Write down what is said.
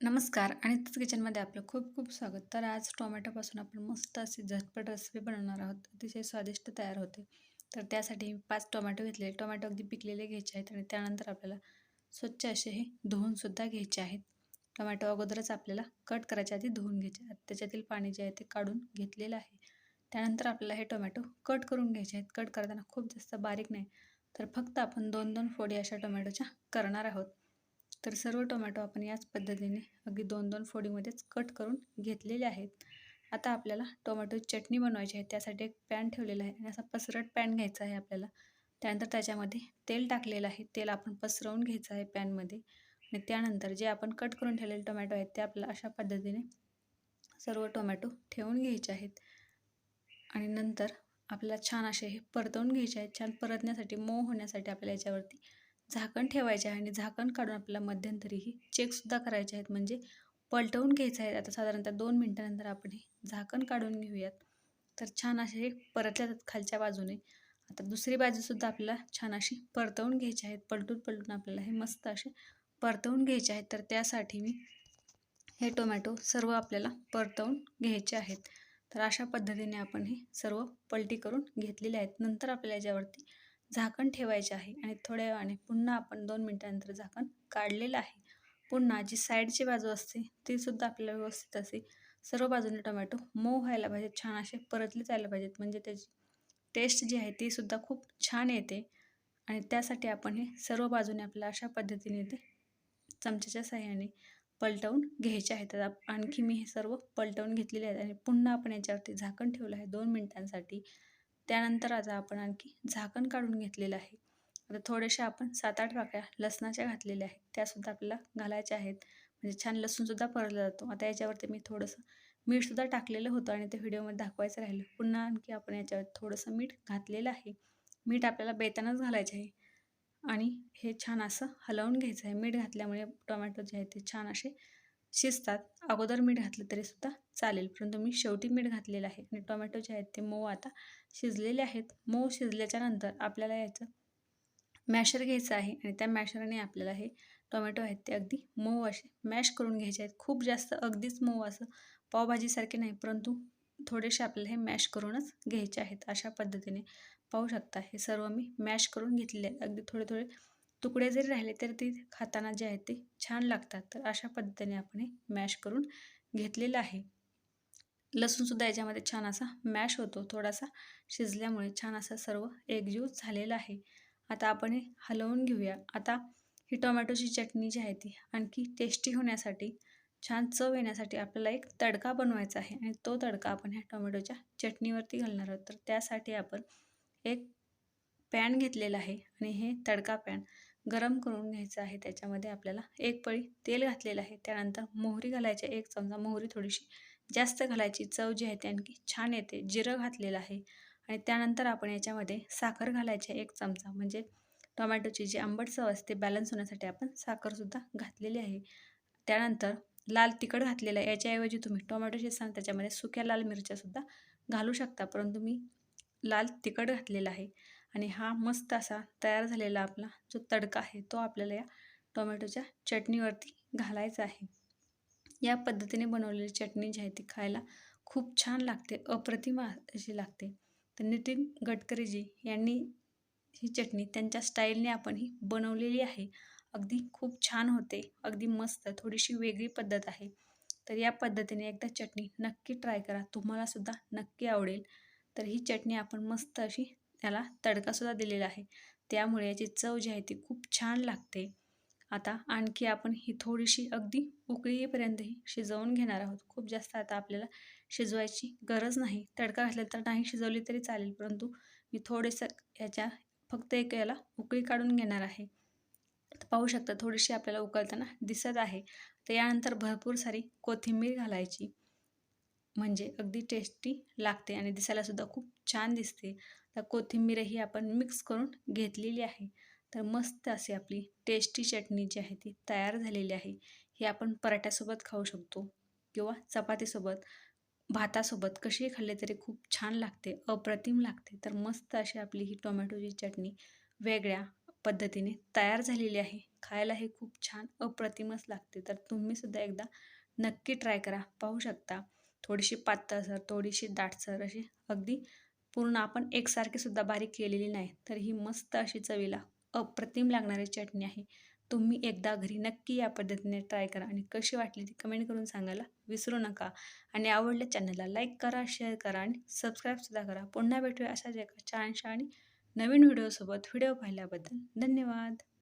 नमस्कार आणि तिथं किचनमध्ये आपलं खूप खूप स्वागत. तर आज टोमॅटोपासून आपण मस्त अशी झटपट रेसिपी बनवणार आहोत. अतिशय स्वादिष्ट तयार होते. तर त्यासाठी मी पाच टोमॅटो घेतले टोमॅटो अगदी पिकलेले घ्यायचे आहेत आणि त्यानंतर आपल्याला स्वच्छ असे हे धुवूनसुद्धा घ्यायचे आहेत. टोमॅटो अगोदरच आपल्याला कट करायच्या आधी धुवून घ्यायचे. आहेत त्याच्यातील पाणी जे आहे ते काढून घेतलेलं आहे. त्यानंतर आपल्याला हे टोमॅटो कट करून घ्यायचे आहेत. कट करताना खूप जास्त बारीक नाही. तर फक्त आपण दोन दोन फोडी अशा टोमॅटोच्या करणार आहोत. तर सर्व टोमॅटो आपण याच पद्धतीने अगदी दोन दोन फोडीमध्येच कट करून घेतलेले आहेत. आता आपल्याला टोमॅटो चटणी बनवायची आहे त्यासाठी एक पॅन ठेवलेला आहे आणि असा पसरट पॅन घ्यायचा आहे आपल्याला. त्यानंतर त्याच्यामध्ये तेल टाकलेलं आहे तेल आपण पसरवून घ्यायचं आहे पॅनमध्ये. आणि त्यानंतर जे आपण कट करून ठेवलेले टोमॅटो आहेत ते आपल्याला अशा पद्धतीने सर्व टोमॅटो ठेवून घ्यायचे आहेत. आणि नंतर आपल्याला छान असे हे परतवून घ्यायचे आहेत. छान परतण्यासाठी मऊ होण्यासाठी आपल्याला याच्यावरती झाकण ठेवायचे आहे आणि झाकण काढून आपल्याला मध्यंतरीही चेकसुद्धा करायचे आहेत. म्हणजे पलटवून घ्यायचं आहे. आता साधारणतः दोन मिनटानंतर आपण हे झाकण काढून घेऊयात. तर छान असे हे परतल्या जातात खालच्या बाजूने. आता दुसरी बाजूसुद्धा आपल्याला छान अशी परतवून घ्यायची आहेत पलटून पलटून आपल्याला हे मस्त असे परतवून घ्यायचे आहेत. तर त्यासाठी मी हे टोमॅटो सर्व आपल्याला परतवून घ्यायचे आहेत. तर अशा पद्धतीने आपण हे सर्व पलटी करून घेतलेले आहेत. नंतर आपल्याला याच्यावरती झाकण ठेवायचे आहे आणि थोड्या वेळाने पुन्हा आपण दोन मिनटानंतर झाकण काढलेलं आहे. पुन्हा जी साईडची बाजू असते तीसुद्धा आपल्याला व्यवस्थित असे सर्व बाजूने टोमॅटो मऊ व्हायला पाहिजेत छान असे परतले जायला पाहिजेत. म्हणजे त्याची टेस्ट जी आहे तीसुद्धा खूप छान येते. आणि त्यासाठी आपण हे सर्व बाजूने आपल्याला अशा पद्धतीने ते चमच्याच्या साह्याने पलटवून घ्यायचे आहेत. आणखी मी हे सर्व पलटवून घेतलेले आहेत आणि पुन्हा आपण याच्यावरती झाकण ठेवलं आहे दोन मिनटांसाठी. त्यानंतर आता आपण आणखी झाकण काढून घेतलेलं आहे. आता थोडेशा आपण सात आठ पाकळ्या लसणाच्या घातलेल्या आहेत. त्यासुद्धा आपल्याला घालायच्या आहेत. म्हणजे छान लसूणसुद्धा परतला जातो. आता याच्यावरती मी थोडंसं मीठसुद्धा टाकलेलं होतं आणि ते व्हिडिओमध्ये दाखवायचं राहिलं. पुन्हा आणखी आपण याच्यावर थोडंसं मीठ घातलेलं आहे. मीठ आपल्याला बेतानच घालायचं आहे. आणि हे छान असं हलवून घ्यायचं आहे. मीठ घातल्यामुळे टोमॅटो जे आहे ते छान असे शिजतात. अगोदर मीठ घातलं तरीसुद्धा चालेल. परंतु मी शेवटी मीठ घातलेलं आहे. आणि टोमॅटो जे आहेत ते मऊ आता शिजलेले आहेत. मऊ शिजल्याच्या नंतर आपल्याला याचं मॅशर घ्यायचं आहे आणि त्या मॅशरने आपल्याला हे टोमॅटो आहेत ते अगदी मऊ असे मॅश करून घ्यायचे आहेत. खूप जास्त अगदीच मऊ असं पावभाजीसारखे नाही परंतु थोडेसे आपल्याला हे मॅश करूनच घ्यायचे आहेत. अशा पद्धतीने पाहू शकता. हे सर्व मी मॅश करून घेतलेले आहेत. अगदी थोडे थोडे तुकडे जरी राहिले तरी ते खाताना जे आहेत ते छान लागतात. तर अशा पद्धतीने आपण हे मॅश करून घेतलेलं आहे. लसूणसुद्धा याच्यामध्ये छान असा मॅश होतो. थोडासा शिजल्यामुळे छान असा सर्व एकजीव झालेला आहे. आता आपण हे हलवून घेऊया. आता ही टोमॅटोची चटणी जी आहे ती आणखी टेस्टी होण्यासाठी छान चव येण्यासाठी आपल्याला एक तडका बनवायचा आहे आणि तो तडका आपण ह्या टोमॅटोच्या चटणीवरती घालणार आहोत. तर त्यासाठी आपण एक पॅन घेतलेला आहे आणि हे तडका पॅन गरम करून घ्यायचं आहे. त्याच्यामध्ये आपल्याला एक पळी तेल घातलेलं आहे. त्यानंतर मोहरी घालायची एक चमचा मोहरी थोडीशी जास्त घालायची. चव जी आहे ती आणखी छान येते. जिरं घातलेलं आहे. आणि त्यानंतर आपण याच्यामध्ये साखर घालायची एक चमचा. म्हणजे टोमॅटोची जी आंबट चव असते बॅलन्स होण्यासाठी आपण साखरसुद्धा घातलेली आहे. त्यानंतर लाल तिखट घातलेलं आहे. याच्याऐवजी तुम्ही टोमॅटोचे सांग त्याच्यामध्ये सुक्या लाल मिरच्यासुद्धा घालू शकता. परंतु मी लाल तिखट घातलेला आहे. आणि हा मस्त असा तयार झालेला आपला जो तडका आहे तो आपल्याला या टोमॅटोच्या चटणीवरती घालायचा आहे. या पद्धतीने बनवलेली चटणी जी आहे ती खायला खूप छान लागते अप्रतिम अशी लागते. तर नितीन गडकरीजी यांनी ही चटणी त्यांच्या स्टाईलने आपण ही बनवलेली आहे. अगदी खूप छान होते अगदी मस्त थोडीशी वेगळी पद्धत आहे. तर या पद्धतीने एकदा चटणी नक्की ट्राय करा तुम्हालासुद्धा नक्की आवडेल. तर ही चटणी आपण मस्त अशी त्याला तडकासुद्धा दिलेला आहे. त्यामुळे याची चव जी आहे ती खूप छान लागते. आता आणखी आपण ही थोडीशी अगदी उकळी येईपर्यंतही शिजवून घेणार आहोत. खूप जास्त आता आपल्याला शिजवायची गरज नाही. तडका घातला तर नाही शिजवली तरी चालेल परंतु मी थोडेसं याच्या फक्त एक याला उकळी काढून घेणार आहे. पाहू शकता थोडीशी आपल्याला उकळताना दिसत आहे. तर यानंतर भरपूर सारी कोथिंबीर घालायची. म्हणजे अगदी टेस्टी लागते आणि दिसायलासुद्धा खूप छान दिसते. तर कोथिंबीरही आपण मिक्स करून घेतलेली आहे. तर मस्त अशी आपली टेस्टी चटणी जी आहे ती तयार झालेली आहे. ही आपण पराठ्यासोबत खाऊ शकतो किंवा चपातीसोबत भातासोबत कशी खाल्ले तरी खूप छान लागते अप्रतिम लागते. तर मस्त अशी आपली ही टोमॅटोची चटणी वेगळ्या पद्धतीने तयार झालेली आहे. खायला हे खूप छान अप्रतिमच लागते. तर तुम्ही सुद्धा एकदा नक्की ट्राय करा. पाहू शकता. थोडीशी पातळसर थोडीशी दाटसर अशी अगदी पूर्ण आपण एकसारखीसुद्धा बारीक केलेली नाही. तर ही मस्त अशी चवीला अप्रतिम लागणारी चटणी आहे. तुम्ही एकदा घरी नक्की या पद्धतीने ट्राय करा आणि कशी वाटली ती कमेंट करून सांगायला विसरू नका. आणि आवडल्या चॅनलला लाईक करा शेअर करा आणि सबस्क्राईबसुद्धा करा. पुन्हा भेटूया अशाच एका छानशा आणि नवीन व्हिडिओसोबत व्हिडिओ पाहिल्याबद्दल धन्यवाद.